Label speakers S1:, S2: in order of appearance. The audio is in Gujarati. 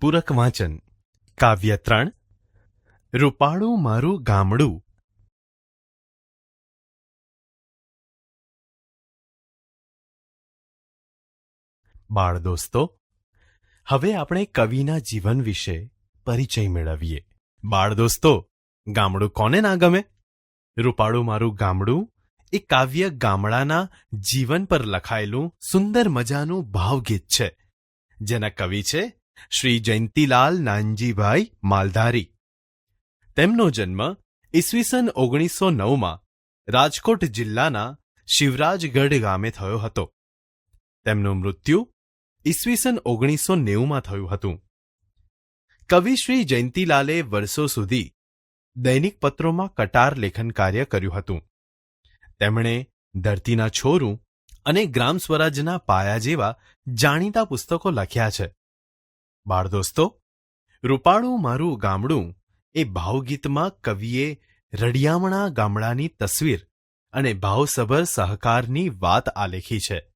S1: પૂરક વાંચન. કાવ્ય ત્રણ. રૂપાળું મારું ગામડું. બાળ દોસ્તો, હવે આપણે કવિના જીવન વિશે પરિચય મેળવીએ. બાળ દોસ્તો, ગામડું કોને ના ગમે? રૂપાળું મારું ગામડું એ કાવ્ય ગામડાના જીવન પર લખાયેલું સુંદર મજાનું ભાવગીત છે. જેના કવિ છે શ્રી જયંતીલાલ નાનજીભાઈ માલધારી. તેમનો જન્મ ઈસવીસન ઓગણીસો નવમાં રાજકોટ જિલ્લાના શિવરાજગઢ ગામે થયો હતો. તેમનું મૃત્યુ ઈસવીસન ઓગણીસો નેવુંમાં થયું હતું. કવિ શ્રી જયંતીલાલે વર્ષો સુધી દૈનિક પત્રોમાં કટાર લેખન કાર્ય કર્યું હતું. તેમણે ધરતીના છોરું અને ગ્રામ સ્વરાજના પાયા જેવા જાણીતા પુસ્તકો લખ્યા છે. બાળ દોસ્તો, રૂપાળું મારું ગામડું એ ભાવગીતમાં કવિએ રડિયામણા ગામડાની તસવીર અને ભાવસભર સહકારની વાત આલેખી છે.